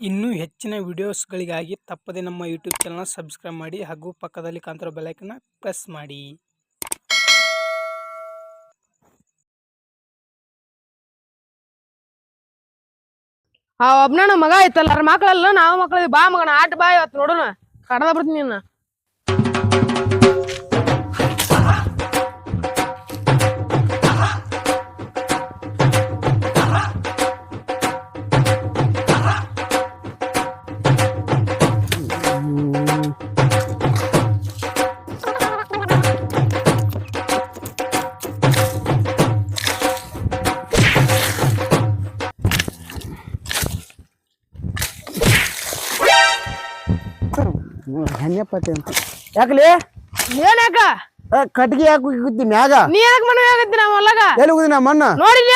ಇನ್ನೂ ಹೆಚ್ಚಿನ ವಿಡಿಯೋಸ್ಗಳಿಗಾಗಿ ತಪ್ಪದೆ ನಮ್ಮ ಯೂಟ್ಯೂಬ್ ಚಾನಲ್ನ ಸಬ್ಸ್ಕ್ರೈಬ್ ಮಾಡಿ ಹಾಗೂ ಪಕ್ಕದಲ್ಲಿ ಕಾಣ್ತಿರೋ ಬೆಲೈಕನ್ನ ಪ್ರೆಸ್ ಮಾಡಿ. ಆ ಮಗ ಐತಲ್ಲ ಮಕ್ಕಳೆಲ್ಲ ನಾವು ಮಕ್ಳಿಗೆ ಬಾ ಮಗನ, ಆಟ ಬಾ ಇವತ್ತು ನೋಡೋಣ ಕಡದ ಬರ್ತೀನಿ ಹೆಣ್ಣೆಪ್ಪತ್ತೆ ಅಂತ. ಯಾಕಲಿ? ಏನ್ ಯಾಕ ಕಟ್ಗೆ ಯಾಕೆ ಉಗ್ಗುತ್ತಿ ಮ್ಯಾಗ? ನೀ ಯಾಕೆ ಮನೆ ಆಗತ್ತಿ ನಮ್ಮ ಹೊಲಗ ಎಲ್ಲಿ ಹೋಗಿದ್ದಿ ನಾ ಮಣ್ಣ? ನೋಡಿಲ್ಲ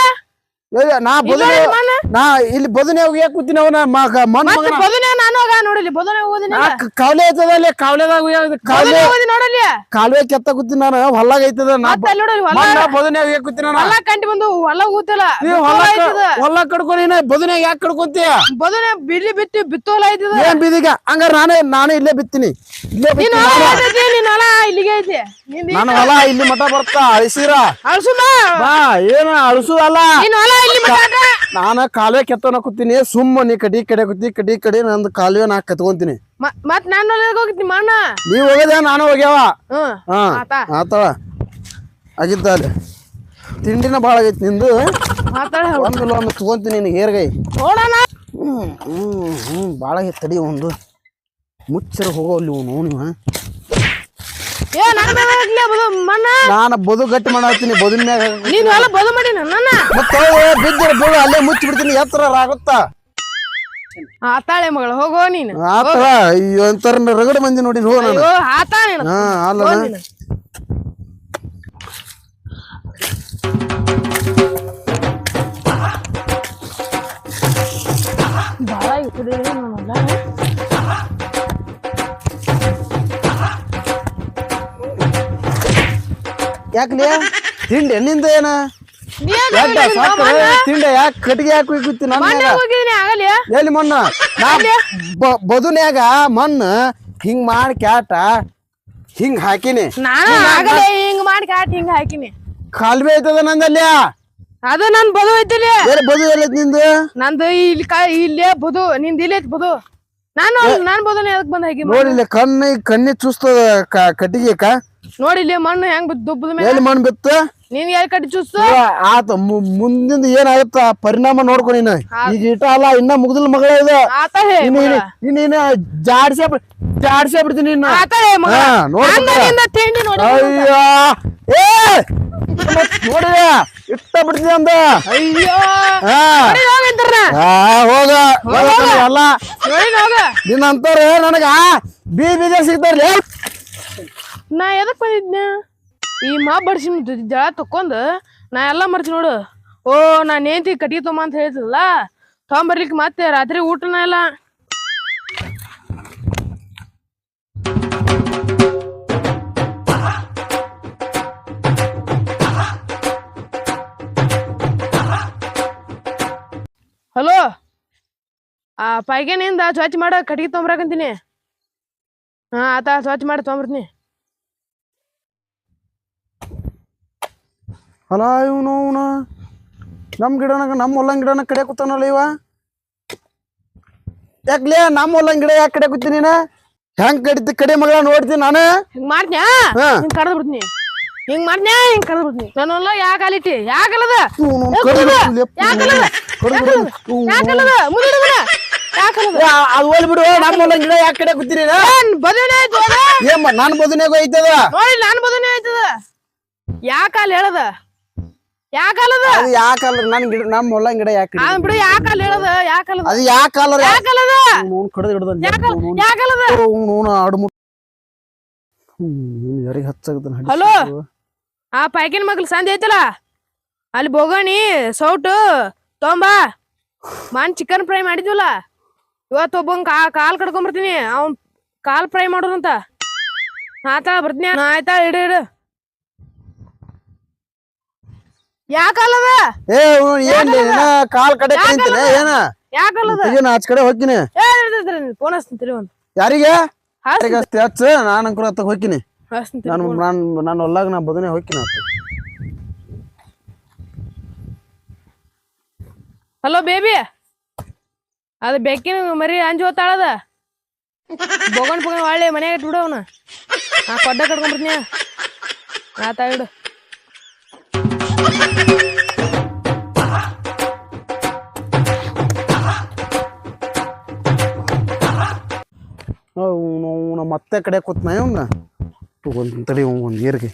ನಾ ಬದುನೆ ಇಲ್ಲ ಮಣ್ಣ ನಾ ಇಲ್ಲಿ ಬದುನೆ ಹೋಗಿ ಯಾಕೆ ಕೂತೀನಿ ಅವನ ಮಣ್ಣ ಮತ್ತೆ ಮಗನ ಬದುನೆ ನಾನು ಹೋಗ ನೋಡಿಲಿ ಬದುನೆ ಓದಿನ ನಾ ಕ- ಕಾವ್ಲೆ ಐತದ ಅಲ್ಲಿ? ಕಾವ್ಲೆದಾಗ ಕಾವ್ಲೆ ಬದುನೆ ಓದಿ ನೋಡಲಿ ಕಾಲುವೆ ಕೆತ್ತ ಕೂತಿನ ನಾನು ಐತದ ನಾ ಮತ್ತೆ ಅಲ್ಲಿ ನೋಡಲಿ ಹೊಲ ಬದುನೆ ಹೋಗಿ ಕೂತೀನಿ ನಾನು? ಹೊಲ ಕಂಟಿ ಬಂದು ಹೊಲ ಬದುನೆ ಯಾಕೆ ಕಡ್ಕೊಂತೀಯ ಬದುನೆ ಬಿಲ್ಲಿ ಬಿತ್ತಿ ಬಿತ್ತೋಲ ಐತದ. ಏನ್ ಬೀದಿಗ? ಹಂಗಾರ ನಾನೇ ನಾನು ಇಲ್ಲೇ ಬಿತ್ತೀನಿ. ಇಲ್ಲೇ ನೀನ್ ಹೊಲ ಇಲ್ಲಿಗೆ ಐತಿ ನನ್ನ ಹೊಲ ಇಲ್ಲಿ ಮಠ ಬರ್ತಾ ಅಳಿಸಿರ. ಅಳಸು ಬಾ ಏನ ಅಳಸು ಅಲ್ಲ ನೀನ್ ಹೊಲ ನಾನ ಕಾಲುವೆ ಕೆತ್ತೋನ ಕೂತೀನಿ ಸುಮ್ಮ ನೀ ಕಡಿ ಕಡೆ ಕೂತಿ ಕಡಿ ಕಡೆ ನಂದು ಕಾಲುವೆ ನಾ ಕತ್ಕೊಂತೀನಿ. ಮತ್ ನಾನು ಹೋಗಿದ್ನಿ ಮಣ್ಣ ನೀವ್ ಹೋಗದ ನಾನು ಹೋಗ್ಯಾವ? ಹಾ ಆತ. ಆತವ. ಆಗಿದ್ದ ಅಲ್ಲಿ. ತಿಂಡಿನ ಭಾಳ ಆಗೈತಿ ನಿಂದು? ಒಂದು ಒಂದು ತಗೊಂತೀನಿ ನಿನಗೆ ಹೇರ್ಗೈ. ನೋಡಣ. ಹ್ಮ್ ಹ್ಮ್ ಹ್ಮ್ ಭಾಳ ತಡಿ ಒಂದು. ಮುಚ್ಚರ ಹೋಗೋ ಅಲ್ಲಿ ನೀವು ಏ ನನ್ನ ಹೋಗ್ಲಿ ಬದು ಮಣ್ಣ? ನಾನು ಬದು ಗಟ್ಟಿ ಮಾಡತ್ತೀನಿ ಬದುನ್ ನೀನು ಎಲ್ಲ ಬದು ಮಾಡಿ ನನ್ನ ಮತ್ತೆ ಬಿದ್ದಿರ ಬೀಳು ಅಲ್ಲೇ ಮುಚ್ಚಿ ಬಿಡ್ತೀನಿ ಎತ್ತರ ಆಗುತ್ತಾ? ಆತಾಳೆ ಮಗಳು ಹೋಗೋ ನೀನು. ಆತರ ಅಯ್ಯೋ ಅಂತಾರ ರಗಡ ಮಂದಿ ನೋಡಿ ಹೋಗ ನಾನು. ಅಯ್ಯೋ ಆತಾ ನೀನು. ಹಾ ಅಲ್ಲ ನೀನು. ಬಾಳ ಇರ್ತದೆ ಯಾಕ್ಲಿ ತಿಂಡಿ ನಿಂದ ಏನ? ಯಾಕ? ಸಾಕ ಮಣ್ಣ? ತಿಂಡಿ ಯಾಕೆ ಕಟ್ಟಿಗೆ ಯಾಕೆ ಹೋಗಿತ್ತಿ ನನ್ನ ಎಲ್ಲಿ ಮಣ್ಣು ನಾ ಬದುನ್ಯಾಗ ಮಣ್ಣು ಹಿಂಗ್ ಮಾಡಿ ಕ್ಯಾಟ ಹಿಂಗ್ ಹಾಕಿನಿ. ನಾನು ಆಗಲೇ ಹಿಂಗ್ ಮಾಡಿ ಕಾಟ್ ಹಿಂಗ್ ಹಾಕಿನಿ. ಕಾಲ್ವೆ ಐತದ ನಂದಲ್ಲಿ? ಅದು ನನ್ ಬದು ಐತಿಲಿ ಬೇರೆ ಬದು ಎಲ್ಲೈತಿ ನಿಂದು? ನಂದು ಇಲ್ಲಿ ಕಾ ಇಲ್ಲೇ ಬದು ನಿಂದ ಇಲ್ಲಿ ಬದು. ನಾನು ನಾನು ಬದುನೆ ಅದಕ್ಕೆ ಬಂದ್ ಹಾಕಿ ನೋಡಿಲ್ಲ ಕಣ್ಣಿ ಕಣ್ಣಿ ಚುಸ್ತದ ಕಟ್ಟಿಗೆ ಕ ನೋಡಿಲ್ಲಿ ಮಣ್ಣು ಹೆಂಗ್ ಬಿತ್ತು? ದುಬ್ಬದ ಮೇಲೆ. ಎಲ್ಲಿ ಮಣ್ಣು ಬಿತ್ತು? ನೀನ್ ಎಲ್ಲಿ ಕಟ್ಟಿ ಚುಸ್ತು ಏ, ಆತ ಮುಂದಿಂದ ಏನಾಗತ್ತ? ಪರಿಣಾಮ ನೋಡ್ಕೊ ನೀನು. ಈಗ ಇಟ ಅಲ್ಲ ಇನ್ನ ಮುಗ್ದಲ್ ಮಗಳ ಇದು. ಇನ್ನು ಜಾಡ್ಸೇ ಜಾಡ್ಸೇ ಬಿಡ್ತೀನಿ ನೀನು ನೋಡಿದ? ಇಟ್ಟ ಬಿಡ್ತೀನಿ ಅಂದ. ಹೋಗ ಅಲ್ಲ ನಿನ್ನಂತಾರ ನನಗ ಬಿ ಬೀಜ ಸಿಗ್ತಾರಲ್ಲ ನಾ ಎದಕ್ ಬಂದಿದ್ನ? ಈ ಮಾ ಬಡ್ಸಿ ಜಳ ತಕ್ಕೊಂಡು ನಾ ಎಲ್ಲ ಮರ್ತಿ ನೋಡು. ಓ, ನಾನು ನೇಂತಿ ಕಟ್ಟಿಗೆ ತೊಂಬ ಅಂತ ಹೇಳ್ತಿಲ್ಲ ತೊಂಬರ್ಲಿಕ್ಕೆ ಮತ್ತೆ ರಾತ್ರಿ ಊಟನ ಇಲ್ಲ ಹಲೋ? ಆ ಪೈಗೇನಿಂದ ಸ್ವಚ್ಛ ಮಾಡ ಕಟ್ಟಿಗೆ ತೊಂಬರಾಕಂತೀನಿ ಹಾ, ಆತ ಸ್ವಚ್ಛ ಮಾಡಿ ತೊಗೊಂಬರ್ತೀನಿ. ಅಲ್ಲ ಇವನು ಅವನು? ನಮ್ಮ ಗಿಡನಾಗ ನಮ್ಮ ಹೊಲಂಗ್ ಗಿಡನ ಕಡೆ ಕೂತಾನಲ್ಲ ಇವ? ಯಾಕ್ಲೇ ನಮ್ಮ ಹೊಲಂಗ್ ಗಿಡ ಯಾಕೆ ಕಡೆ ಕೂತಿ ನೀನು? ಹೆಂಗ್ ಕಡಿತಿ ಕಡೆ ಮಗಳ ನೋಡ್ತೀನಿ ನಾನು? ಹಿಂಗ್ ಮಾಡ್ನ್ಯಾ. ಹಿಂಗ್ ಕಡ್ದ್ ಬಿಡ್ತೀನಿ. ಹಿಂಗ್ ಮಾಡ್ನ್ಯಾ ಹಿಂಗ್ ಕಡ್ದ್ ಬಿಡ್ತೀನಿ. ನಾನಲ್ಲ ಯಾಕೆ ಲೆಪ್ ಯಾಕಲ್ಲದ. ಯಾಕಲ್ಲದ? ಯಾಕಲ್ಲದ? ಏ, ಅದು ಹೋಲ್ ಬಿಡು. ನಮ್ಮ ಹೊಲಂಗ ಗಿಡ ಯಾಕೆ ಕಡೆ ಕೂತೀನಿ ನೀನು? ಬದನೆ ಆಯ್ತು? ಏನ್ ನನ್ನ ಬದುನಾಗ ಐತದ ನಾನು ನಾನ್ ಬದನೆ ಆಯ್ತದ? ಯಾಕಾಲ್ ಹೇಳದ? ಯಾಕಲ್ಲದ? ಅದು ಯಾಕಲ್ಲ ನನ್ ಗಿಡ ನಮ್ಮ ಹೊಲಂಗ ಗಿಡ ಯಾಕೆ ಆ ಬಿಡು ಯಾಕಲ್ಲ ಹೇಳದ? ಯಾಕಲ್ಲದ? ಅದು ಯಾಕಲ್ಲ ಯಾಕಲ್ಲದ? ಕಡ್ದು ಹಿಡ್ದ ಯಾಕಲ್ ಯಾಕಲ್ಲದ? ಹ್ಮ್ ಯಾರಿಗೆ ಹಚ್ಚಾಗತ್ತಾನ ಹಲೋ? ಆ ಪೈಕಿನ ಮಗ್ಳು ಸಂಜೆ ಐತಲ್ಲ? ಅಲ್ಲಿ ಬೋಗಣಿ ಸೌಟು ತೊಂಬಾ ಮಾನ್ ಚಿಕನ್ ಫ್ರೈ ಮಾಡಿದ್ವಲ್ಲ? ಇವತ್ತು ಒಬ್ಬನ್ ಕಾ ಕಾಲ್ ಕಡ್ಕೊಂಬರ್ತೀನಿ. ಅವ್ನ್ ಕಾಲ್ ಫ್ರೈ ಮಾಡೋದಂತ. ಆತ ಬರ್ತೀನಿ ಆಯ್ತಾ ಇಡು ಇಡು. ಯಾಕಲ್ಲದ? ಏ ಏನ್ ಏನ ಕಾಲ್ ಕಡೆ ಏನ? ಯಾಕಲ್ಲದ? ಈಗ ಆಚ ಕಡೆ ಹೋಗ್ತೀನಿ. ಫೋನ್ ಹಚ್ತೀನಿ ಒಂದು. ಯಾರಿಗೆ? ಯಾರಿಗೆ ಅಷ್ಟೇ ಹಚ್ಚ. ನಾನು ಅಂಕುರ ಹೋಗ್ತೀನಿ. ಹಚ್ತೀನಿ ನಾನು ನಾನು ನಾನು ಹೊಲ್ಲಾಗ ನಾ ಬದನೆ ಹೋಗ್ತೀನಿ ಹಲೋ ಬೇಬಿ ಅದು ಬೆಕ್ಕಿನ ಮರಿ ಅಂಜು ಹೋತಾಳದ ಬೊಗಣ್ ಪೋಗಣ್ ಒಳ್ಳೆ ಮನ್ಯಾಗ ಇಟ್ಬಿಡು ಬಿಡು ಅವನ. ನಾ ಕೊಡ್ಡ ಕಟ್ಕೊಂಡ್ಬಿಡ್ತೀನಿ ಆತ ನಮ್ಮ ಮತ್ತೆ ಕಡೆ ಕೂತ್ನ ಇವ್ನ ಒಂದು ತಡಿ ಒಂದು ಏರ್ಗೆ.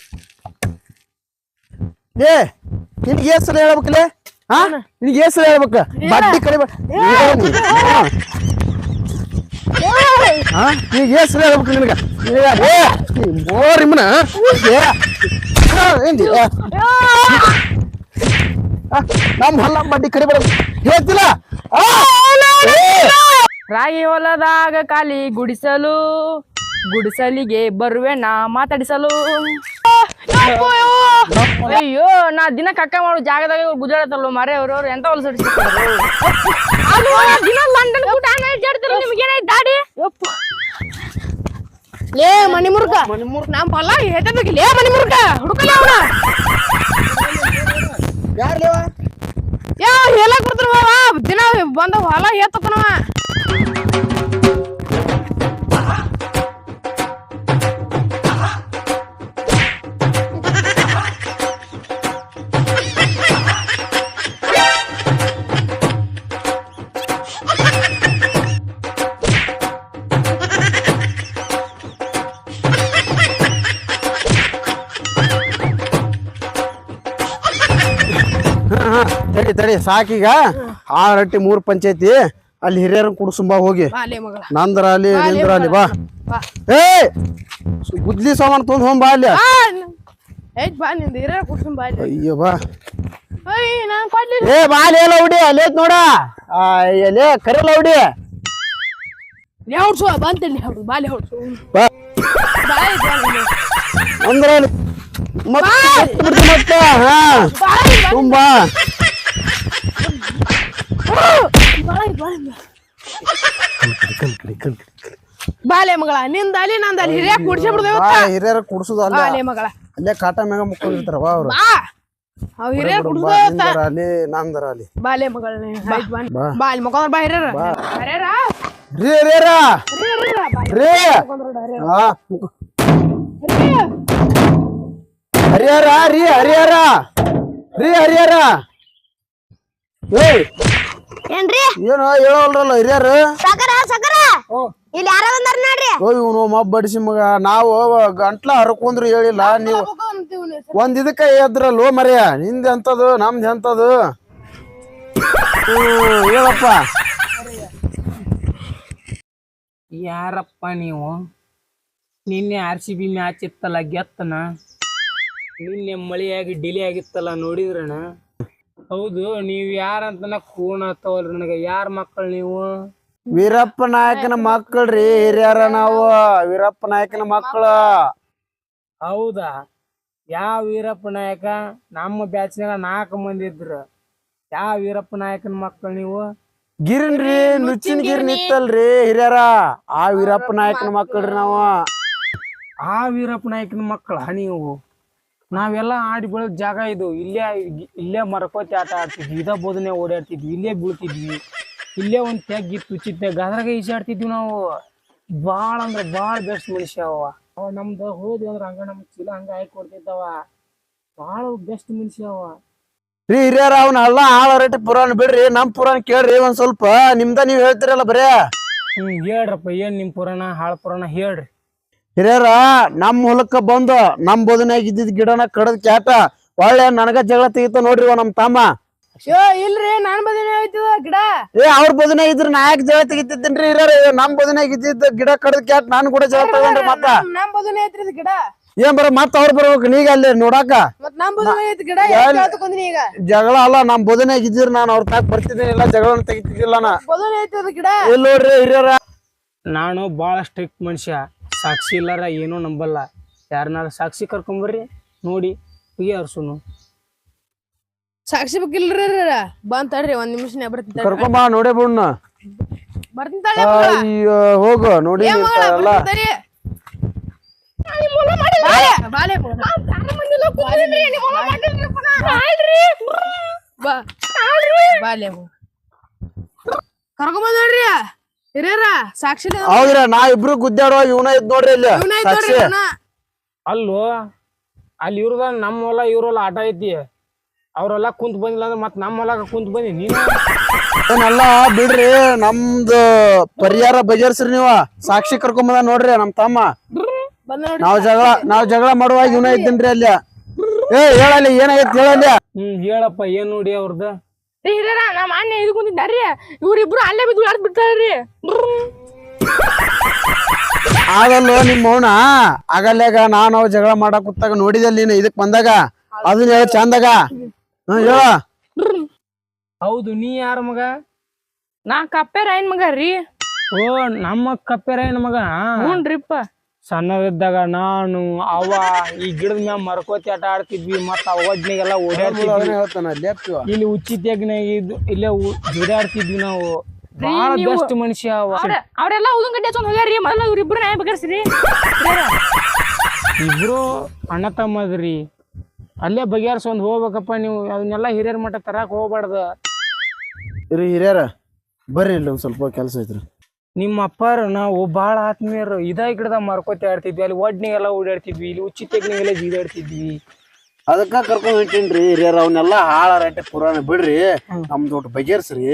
ಏ ನಿನ್ಗೆ ಹೆಸರು ಹೇಳ್ಬೇಕಲೆ ಹಾ ನಿನ್ಗೆ ಹೆಸರು ಹೇಳ್ಬೇಕ? ಬಡ್ಡಿ ಕಡೆ ಹಾ ಈಗ ಹೆಸರು ಹೇಳ್ಬೇಕು ನಿನಗೆ? ಏ ಮೋರಿಮ್ಮನ ಏ ಆ, ಏನ್ದಿ? ಆ, ಆ, ನಮ್ಮ ಹೊಲ ಬಡ್ಡಿ ಕಡೆ ಹೇಳ್ತಿಲ್ಲ? ರಾಗಿ ಹೊಲದಾಗ ಖಾಲಿ ಗುಡಿಸಲು ಗುಡಿಸಲಿಗೆ ಬರುವೆ ನಾ ಮಾತಾಡಿಸಲು. ಅಯ್ಯೋ ನಾ ದಿನ ಕಕ್ಕ ಮಾಡೋ ಜಾಗದಾಗ ಇವ್ರು ಗುಜರಾತಲ್ಲ ಮಾರೇ ಅವ್ರವ್ರು ಎಂತ ಹೊಲಸ ದಾಡಿ? ಲೇ ಮನಿ ಮುರ್ಕ ನಮ್ ಹೊಲ ಹೆತ್ತಬೇಕಿಲ್ಲ ಲೇ ಮನಿ ಮುರ್ಕ ಹುಡುಕಲ್ಲ ಅವನ. ಯಾರ್ಲೇವ? ಯಾ ಹೇಳಕ್ ಬರ್ತಾರ ದಿನ ಬಂದ ಹೊಲ ಹೇತಕ್ಕನವ ಹಾ, ಹಾ, ತಡಿ ತಡಿ ಸಾಕೀಗ ಆ ರಟ್ಟಿ ಮೂರ್ ಪಂಚಾಯತಿ ಅಲ್ಲಿ ಹಿರಿಯರನ್ನ ಕುಡ್ಸುಂಬಾ ಹೋಗಿ. ನಂದ್ರ ಅಲ್ಲಿ ನಿಂದ್ರ ಅಲ್ಲಿ ಬಾ. ಏ ಗುದ್ಲಿ ಸಾಮಾನ್ ತೊಂದ್ ಹೋಗ್ ಬಾ ಅಲ್ಲಿ. ಅಯ್ಯೋ ಬಾ. ಏ ಬಾ ಎಲ್ಲ ಹುಡಿ ಅಲ್ಲಿ ನೋಡ. ಎಲೆ ಲೌಡಿ ಹುಡಿ. ಹೊಡ್ಸು ಬಂತಲ್ಲಿ ಹೊಡ್ಸು ಬಾಲೆ ಹೊಡ್ಸು. ಬಾ. ಬಾ ಅಂದ್ರ ಮತ್ತೆ ಮತ್ತೆ ಹಾ ತುಂಬಾ. ಬಾಲೆ ಮಗಳ ನಿಂದ ಅಲ್ಲಿ ನಂದ ಅಲ್ಲಿ ಹಿರಿಯ ಕುಡಿಸಿ ಬಿಡ್ದು ಬಾ ಹಿರಿಯರ ಕುಡ್ಸುದು ಅಲ್ಲ. ಬಾಲೆ ಮಗಳ. ಅಲ್ಲೇ ಕಾಟ ಮ್ಯಾಗ ಮುಕ್ಕೊಂಡಿರ್ತಾರ ಬಾ. ಅವ್ರು ಅವ್ ಕುಡ್ದು ಅಲ್ಲಿ ನಂದರ ಅಲ್ಲಿ. ಬಾಲೆ ಆಯ್ತು ಬಾ ಮಕೊಂಡ್ರ ಹಿರಿಯರ. ಹಿರಿಯರ? ರೀ ಹರಿಹರ ರೀ ಹರಿಹರ. ರೀ ಹರಿಹರ. ಏಯ್. ಏನ್ರಿ? ಏನು ಹೇಳೋಲ್ರಲ್ಲ ಹಿರಿಯರು? ಸಕರ ಸಕರ ಇಲ್ಲಿ ಯಾರ ಬಂದಾರ ನೋಡ್ರಿ. ಓ ಇವನು ಮಬ್ಬ ಬಡಿಸಿ ಮಗ. ನಾವು ಗಂಟ್ಲ ಹರ್ಕೊಂಡ್ರು ಹೇಳಿಲ್ಲ. ನೀವು ಒಂದ್ ಇದಕ್ಕ ಎದ್ರಲ್ಲೋ ಮರ್ಯ. ನಿಂದ ಎಂತದು ನಮ್ದು ಎಂತದು? ಹೇಳಪ್ಪ. ಯಾರಪ್ಪ ನೀವು? ನಿನ್ನೆ ಆರ್ ಸಿ ಬಿ ಮ್ಯಾಚ್ ಇತ್ತಲ್ಲ ಗೆತ್ತನ? ನಿನ್ನೆ ಮಳೆಯಾಗಿ ಡಿಲೇ ಆಗಿತ್ತಲ್ಲ ನೋಡಿದ್ರಣ ಹೌದು ನೀವು ಯಾರಂತನ ಕೂಣ ತವಲ್ರಿ ನನಗೆ? ಯಾರ ಮಕ್ಕಳು ನೀವು? ವೀರಪ್ಪ ನಾಯಕನ ಮಕ್ಕಳ್ರಿ ಹಿರಿಯರ ನಾವು. ವೀರಪ್ಪ ನಾಯಕನ ಮಕ್ಕಳು. ಹೌದಾ? ಯಾವ ವೀರಪ್ಪ ನಾಯಕ? ನಮ್ಮ ಬ್ಯಾಚ್ನಾಗ ನಾಲ್ಕು ಮಂದಿ ಇದ್ರು. ಯಾವ ವೀರಪ್ಪ ನಾಯಕನ ಮಕ್ಕಳು ನೀವು? ಗಿರಿನ್ರಿ ನುಚ್ಚಿನ ಗಿರಿನ್ ಇತ್ತಲ್ರಿ ಹಿರಿಯರ. ಆ ವೀರಪ್ಪ ನಾಯಕನ ಮಕ್ಕಳ್ರಿ ನಾವು. ಆ ವೀರಪ್ಪ ನಾಯಕನ ಮಕ್ಕಳ ನೀವು? ನಾವೆಲ್ಲ ಆಡಿ ಬೆಳೆದ ಜಾಗ ಇದು. ಇಲ್ಲೇ ಇಲ್ಲೇ ಮರಕೋತಿ ಆಟ ಆಡ್ತಿದ್ವಿ ಇದ ಬೋಧನೆ ಓಡಾಡ್ತಿದ್ವಿ ಇಲ್ಲೇ ಬೀಳ್ತಿದ್ವಿ ಇಲ್ಲೇ ಒಂದು ತೆಗ್ಗಿ ತುಚ್ಚಿದ್ದೆ ಗದ್ರಾಗ ಈಜಾಡ್ತಿದ್ವಿ ನಾವು. ಭಾಳ ಅಂದ್ರೆ ಭಾಳ ಬೆಸ್ಟ್ ಮನುಷ್ಯ ಅವ. ಅವ ನಮ್ದು ಹೋದ್ವಿ ಅಂದ್ರೆ ಹಂಗ ನಮ್ ಚೀಲ ಹಂಗ ಹಾಕಿ ಕೊಡ್ತಿದ್ದವ. ಭಾಳ ಬೆಸ್ಟ್ ಮನುಷ್ಯ ಅವ. ರೀ ಹಿರಿಯರ ಅವನ ಅಲ್ಲ ಆಳ ರೇಟ್ ಪುರಾಣ ಬಿಡ್ರಿ. ನಮ್ ಪುರಾಣ ಕೇಳ್ರಿ ಒಂದ್ ಸ್ವಲ್ಪ. ನಿಮ್ದ ನೀವ್ ಹೇಳ್ತಿರಲ್ಲ ಬರೇ. ಹ್ಮ್ ಹೇಳ್ರಪ್ಪ ಏನ್ ನಿಮ್ ಪುರಾಣ ಹಾಳ ಪುರಾಣ ಹೇಳ್ರಿ. ಹಿರಿಯರ ನಮ್ ಹೊಲಕ್ಕ ಬಂದು ನಮ್ ಬದನಾಗ ಇದ್ದಿದ್ ಗಿಡನ ಕಡದ್ ಕ್ಯಾಟ ಒಳ್ಳೆ ನನಗ ಜಗಳ ತೆಗಿತ ನೋಡ್ರಿ ನಮ್ ತಮ್ಮ. ಅಯ್ಯೋ ಇಲ್ರಿ ನಾನ್ ಬದಿನ ಗಿಡ. ಏ ಅವ್ರ ಬದನಾಗ ಇದ್ರ ನಾ ಯಾಕೆ ಜಗಳ ತೆಗಿತಿದ್ದೇನ್ರಿ ಹಿರಿಯರ? ನಮ್ ಬದನಾಗ ಇದ್ದಿದ್ದ ಗಿಡ ಕಡದ್ ಕ್ಯಾಟ್ ನಾನು ಕೂಡ ಜಗಳ ತಗೊಂಡ್ರಿ ಮತ್ತ. ನಮ್- ಬದನ ಬದಿನ ಐತ್ರಿ ಇದು ಗಿಡ. ಏನ್ ಬರ ಮತ್ತ ಅವ್ರ ಬರ್ಬೇಕು ನೀಗ ಅಲ್ಲಿ ನೋಡಾಕ? ಬದಿನ ಜಗಳ ಅಲ್ಲ ನಮ್ ಬೋಧನ್ಯಾಗ ಇದ್ದಿರ್ ನಾನು ಅವ್ರ ತಾಕ ಬರ್ತಿದ್ದೇನಿಲ್ಲ ಜಗಳ ತೆಗಿತಿದ್ದಿಲ್ಲ ನಾ. ಬದಿನ ಇಲ್ಲ ನೋಡ್ರಿ ಹಿರಿಯರ. ನಾನು ಬಹಳ ಸ್ಟ್ರಿಕ್ಟ್ ಮನುಷ್ಯ. ಸಾಕ್ಷಿ ಇಲ್ಲಾರ ಏನೂ ನಂಬಲ್ಲ ಯಾರನ್ನಾರ ಸಾಕ್ಷಿ ಕರ್ಕೊಂಬರ್ರಿ ನೋಡಿ ಹುಗಿ ಅರ್ಸುನು ಸಾಕ್ಷಿ ಬೇಕಿಲ್ರಿ ಬಂದ್ ತಡ್ರಿ ಒಂದ್ ನಿಮಿಷ ಬರ್ತೀನಿ ತಡ್ರಿ. ಕರ್ಕೊಂಬಾ ನೋಡೇ ಬಿಡ್ನ ಬರ್ತೀನಿ ತಡ್ರಿ ಮಗಳ. ಅಯ್ಯೋ ಹೋಗು ನೋಡಿ ಏ ಮಗಳ, ನಿಂತಾರಲ್ಲ ಬರ್ತೀನಿ ತಡ್ರಿ. ಬಾಲೆ, ಬಾಲೆ ಮಗಳ. ಬಾ. ಬಾಲೆ ಮಗಳ. ಕರ್ಕೊಂಬಂದ್ ನೋಡ್ರಿ ಹಿರಿಯರ ಸಾಕ್ಷಿ ಹೌದ್ರ ನಾ ಇಬ್ರು ಗುದ್ದಾಡುವ ಇವನ ಇದ್ ನೋಡ್ರಿ ಇಲ್ಲಿ. ಇವ್ನ ಐತ್ ನೋಡ್ರಿ ಸಾಕ್ಷಿ. ಅಲ್ಲೋ ಅಲ್ಲಿ ಇವ್ರದ ನಮ್ಮ ಹೊಲ ಇವ್ರ ಆಟ ಐತಿ. ಅವ್ರೆಲ್ಲ ಕುಂತ್ ಬಂದಿಲ್ಲ ಅಂದ್ರೆ ಮತ್ ನಮ್ಮ ಹೊಲ ಕುಂತ್ ಬಂದಿ ನೀನು. ಏನಲ್ಲ ಬಿಡ್ರಿ ನಮ್ದು ಪರಿಹಾರ ಬಗೆಹರಿಸ್ರಿ ನೀವ. ಸಾಕ್ಷಿ ಕರ್ಕೊಂಬಂದ ನೋಡ್ರಿ ನಮ್ ತಮ್ಮ. ನಾವ್ ಜಗಳ ನಾವ್ ಜಗಳ ಮಾಡುವಾಗ ಇವನ ಇದ್ದೀನ್ರಿ ಅಲ್ಲಿ. ಏ ಹೇಳಲ್ಲಿ ಏನಾಗೈತಿ ಹೇಳಲ್ಲಿ? ಹ್ಮ್ ಹೇಳಪ್ಪ ಏನ್ ನೋಡಿ ಅವ್ರದ್ದು ಹಿರಿಯರ ನಮ್ಮ ಅಣ್ಣ ಇದು ಕುಂತಿದ್ದಾರ್ರಿ. ಇವ್ರಿಬ್ರು ಅಲ್ಲೇ ಬಿದ್ದು ಆಡ್ ಬಿಡ್ತಾರ್ರಿ. ಆಗಲ್ಲ ನಿಮ್ಮ ಮೌನ? ಆಗಲ್ಲಾಗ ನಾನು ಅವ್ ಜಗಳ ಮಾಡಕ್ ಕೂತಾಗ ನೋಡಿದೆ ನೀನು ಇದಕ್ ಬಂದಾಗ? ಅದನ್ನ ಹೇಳ ಚಂದಾಗ. ಹ್ಮ್ ಹೇಳ. ಹೌದು ನೀ ಯಾರ ಮಗ? ನಾ ಕಪ್ಪೆ ರಾಯನ್ ಮಗ ರೀ. ಓ ನಮ್ಮ ಕಪ್ಪೆ ರೈನ್ ಮಗ? ಹ್ಞೂನ್ರಿಪ್ಪ ಸಣ್ಣವಿದ್ದಾಗ ನಾನು ಅವ ಈ ಗಿಡದ ಮ್ಯಾಗ ಮರ್ಕೋತಿ ಆಟ ಆಡ್ತಿದ್ವಿ ಮತ್ತ ಆ ಒಡ್ನಿಗೆಲ್ಲ ಓಡಾಡ್ತಿದ್ವಿ. ಇಲ್ಲಿ ಉಚ್ಚಿ ಇದ್ದು ಇಲ್ಲೇ ಓಡಾಡ್ತಿದ್ವಿ ನಾವು. ಬಹಳ ಬೆಸ್ಟ್ ಮನುಷ್ಯ ಅವ. ಅವ್ರ ಅವ್ರೆಲ್ಲ ಉದನ್ ಗಡ್ಡೆ ಹಚ್ಕೊಂಡ್ ಹೋಗ್ಯಾರಿ ಮೊದಲ ಇವ್ರಿಬ್ರು ನ್ಯಾಯ ಇಬ್ರು ಅಣ್ಣ ತಮ್ಮದ್ರಿ. ಅಲ್ಲೇ ಬಗೆಹರಿಸ್ಕೊಂಡ್ ಹೋಗ್ಬೇಕಪ್ಪ ನೀವು ಅದನ್ನೆಲ್ಲ ಹಿರಿಯರ ಮಟ್ಟ ತರಾಕ್ ಹೋಗ್ಬಾರ್ದು. ರೀ ಹಿರಿಯರ ಬರ್ರಿ ಇಲ್ಲಿ ಒಂದ್ ಸ್ವಲ್ಪ ಕೆಲಸ ಐತ್ರಿ. ನಿಮ್ಮ ಅಪ್ಪಾರು ನಾವು ಭಾಳ ಆತ್ಮೀಯರು ಇದ ಗಿಡದಾಗ ಮಾರ್ಕೋತ ಆಡ್ತಿದ್ವಿ. ಅಲ್ಲಿ ಒಡ್ನಿಗೆಲ್ಲ ಓಡಾಡ್ತಿದ್ವಿ. ಇಲ್ಲಿ ಉಚ್ಚಿ ತೆಗ್ನಿಗೆಲ್ಲ ಜೀದಾಡ್ತಿದ್ವಿ. ಅದಕ್ಕ ಕರ್ಕೊಂಡ್ ಹೊಂಟೇನ್ರಿ ಹಿರಿಯರ ಅವನ್ನೆಲ್ಲ ಹಾಳ ರೇಟೆ ಪುರಾಣ ಬಿಡ್ರಿ. ನಮ್ದು ದೊಡ್ಡ ಬಗೆರ್ಸ್ರಿ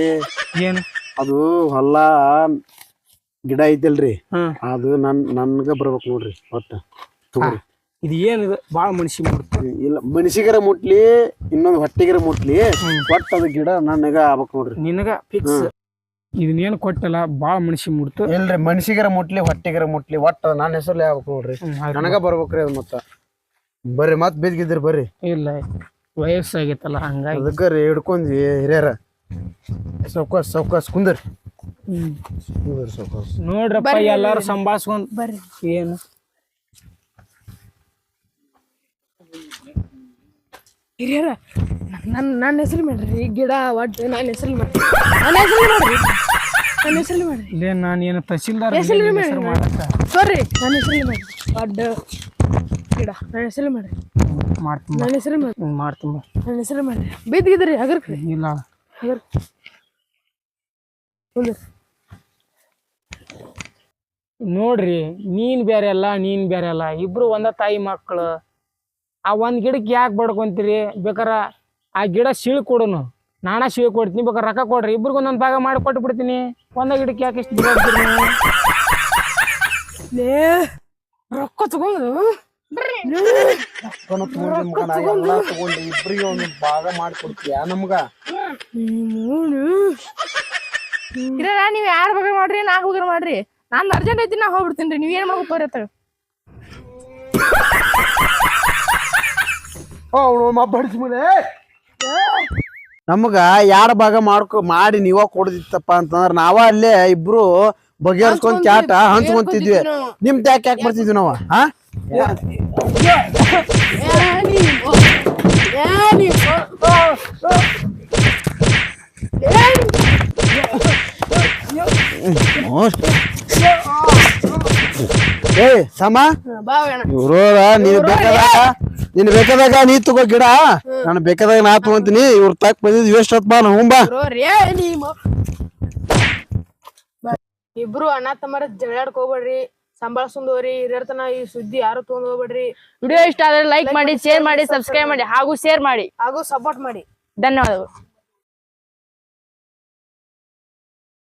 ಏನು? ಅದು ಹೊಲ ಗಿಡ ಐತಲ್ರಿ. ಅದು ನನ್ ನನ್ಗ ಬರ್ಬೇಕು ನೋಡ್ರಿ ಒಟ್ಟ. ತಗೋರಿ. ಇದು ಏನಿದೆ ಭಾಳ ಮನುಷ್ಯ ಇಲ್ಲ ಮನ್ಸಿಗರ ಮುಟ್ಲಿ ಇನ್ನೊಂದು ಹೊಟ್ಟಿಗರ ಮುಟ್ಲಿ ಒಟ್ಟ ಅದು ಗಿಡ ನನಗ ಆಗ್ಬೇಕು ನೋಡ್ರಿ. ನಿನಗ ಫಿಕ್ಸ್ ಇದನ್ನೇನು ಕೊಟ್ಟಲ್ಲ ಬಾಳ ಮನುಷ್ಯ ಮುಡ್ತು ಇಲ್ರಿ ಮನ್ಸಿಗರ ಮುಟ್ಲಿ ಹೊಟ್ಟಿಗರ ಮುಟ್ಲಿ ಒಟ್ಟ ನನ್ನ ಹೆಸರು ಆಗ್ಬೇಕು ನೋಡ್ರಿ. ನನಗ ಬರ್ಬೇಕ್ರಿ ಅದು ಮತ್ತ. ಬರ್ರಿ ಮತ್ ಬಿದ್ದಿದ್ರಿ ಬರ್ರಿ. ಇಲ್ಲ ವಯಸ್ಸಾಗೈತಲ್ಲ ಹಂಗಾಗಿ. ಅದಕ್ಕ ರೀ ಹಿಡ್ಕೊಂಡ್ವಿ ಹಿರಿಯರ. ಸೌಕಾಸ್ ಸೌಕಾಸ್ ಕುಂದರ್. ಕುಂದರ್ ಸೌಕಾಸ್. ನೋಡ್ರಪ್ಪ ಎಲ್ಲಾರು ಸಂಭಾಳ್ಸ್ಕೊಂಡ್ ಬರ್ರಿ. ಏನು? ಹಿರಿಯರ ನನ್ನ ನನ್ನ ಹೆಸರು ಮಾಡ್ರಿ. ಗಿಡ ಒಟ್ಟು ನನ್ನ ಹೆಸರು ಮಾಡ್ರಿ. ನನ್ನ ಹೆಸರು ಮಾಡ್ರಿ. ನನ್ನ ಹೆಸರು ಮಾಡ್ರಿ. ಇಲ್ಲೇ ನಾನು ಏನು ತಹಸೀಲ್ದಾರ್ ಹೆಸರು ಇಲ್ಲೇ ಮಾಡಿ. ಹೆಸರು ನನ್ನ ಹೆಸರು ಮಾಡ್ರಿ. ಒಡ್ಡ ಗಿಡ ನನ್ನ ಹೆಸರು ಮಾಡ್ರಿ. ಮಾಡ್ತೀನಿ ನನ್ನ ಹೆಸರು ಮಾಡ್ರಿ. ಮಾಡ್ತೀನಿ ನನ್ನ ಹೆಸರು ಮಾಡ್ರಿ. ಬಿದ್ದಿದ್ರಿ ಅಗರ್ ಇಲ್ಲ. ಅಗರ್ ನೋಡ್ರಿ ನೀನ್ ಬೇರೆ ಅಲ್ಲ ನೀನ್ ಬೇರೆ ಅಲ್ಲ. ಇಬ್ರು ಒಂದ ತಾಯಿ ಮಕ್ಕಳು ಆ ಒಂದ್ ಗಿಡಕ್ಕೆ ಯಾಕೆ ಬಡ್ಕೊಂತೀರಿ? ಬೇಕಾರ ಆ ಗಿಡ ಸೀಳು ಕೊಡೋನು. ನಾನ ಸೀಳು ಕೊಡ್ತೀನಿ ಬೇಕಾರೆ ರೊಕ್ಕ ಕೊಡ್ರಿ. ಇಬ್ರಿಗೂ ಒಂದೊಂದು ಭಾಗ ಮಾಡಿ ಕೊಟ್ಟು ಬಿಡ್ತೀನಿ ಒಂದ ಗಿಡಕ್ಕೆ ಯಾಕೆ ಇಷ್ಟು ಲೇ ರೊಕ್ಕ ತಗೊಂಡು. ತಗೊಂಡು. ಇಬ್ರಿಗೆ ಒಂದು ಭಾಗ ಮಾಡ್ಕೊಡ್ತೀಯ ನಮ್ಗ? ಹಿರಿಯರ ನೀವ್ ಯಾರ ಬಗ್ಗೆ ಮಾಡ್ರಿ? ನಾಲ್ಕು ಬಗ್ಗೆ ಮಾಡ್ರಿ. ನಾನು ಅರ್ಜೆಂಟ್ ಐತಿ ನಾ ಹೋಗ್ಬಿಡ್ತೀನಿ ನೀವ್ ಏನ್ ಬರತ್ತ ಅವಳು ಅತ್ತಾಗ? ನಮಗ ಯಾರ ಭಾಗ ಮಾಡ್ಕೊ ಮಾಡಿ ನೀವ ಕೊಡದಿತ್ತಪ್ಪ ಅಂತಂದ್ರ ನಾವ ಅಲ್ಲೇ ಇಬ್ರು ಬಗೆಹರಿಸ್ಕೊಂಡ್ ಕ್ಯಾಟ ಹಂಚ್ಕೊಂತಿದ್ವಿ ನಿಮ್ ತ್ಯಾಕ್ ಯಾಕೆ ಬರ್ತಿದ್ವಿ ನಾವ ಹಾ ಏ ಸಮ ಇವ್ರ ನೀವ್ ಬೇಕಾದಾಗ ನೀನ್ ಬೇಕಾದಾಗ ನೀ ತಗೋ ಗಿಡ. ನಾನು ಬೇಕಾದಾಗ ನಾ ತಗೊಂತೀನಿ. ಇವ್ರ ತಾಕ್ ಬಂದಿದ್ ವೇಸ್ಟ್ ಹೊತ್ ಬಾ ನಾವು ಬಾ. ಇಬ್ರು ಅಣ್ಣ ತಮ್ಮರ ಜಗಳಾಡಕ್ ಹೋಗ್ಬೇಡ್ರಿ. ಇರತನ ಹಿರಿಯರ್ತನ ಈ ಸುದ್ದಿ ಯಾರು ತಗೊಂಡ್ ಹೋಗ್ಬೇಡ್ರಿ. ವಿಡಿಯೋ ಇಷ್ಟ ಆದರೆ ಲೈಕ್ ಮಾಡಿ ಶೇರ್ ಮಾಡಿ ಸಬ್ಸ್ಕ್ರೈಬ್ ಮಾಡಿ. ಹಾಗೂ ಶೇರ್ ಮಾಡಿ. ಹಾಗೂ ಸಪೋರ್ಟ್ ಮಾಡಿ. ಧನ್ಯವಾದಗಳು.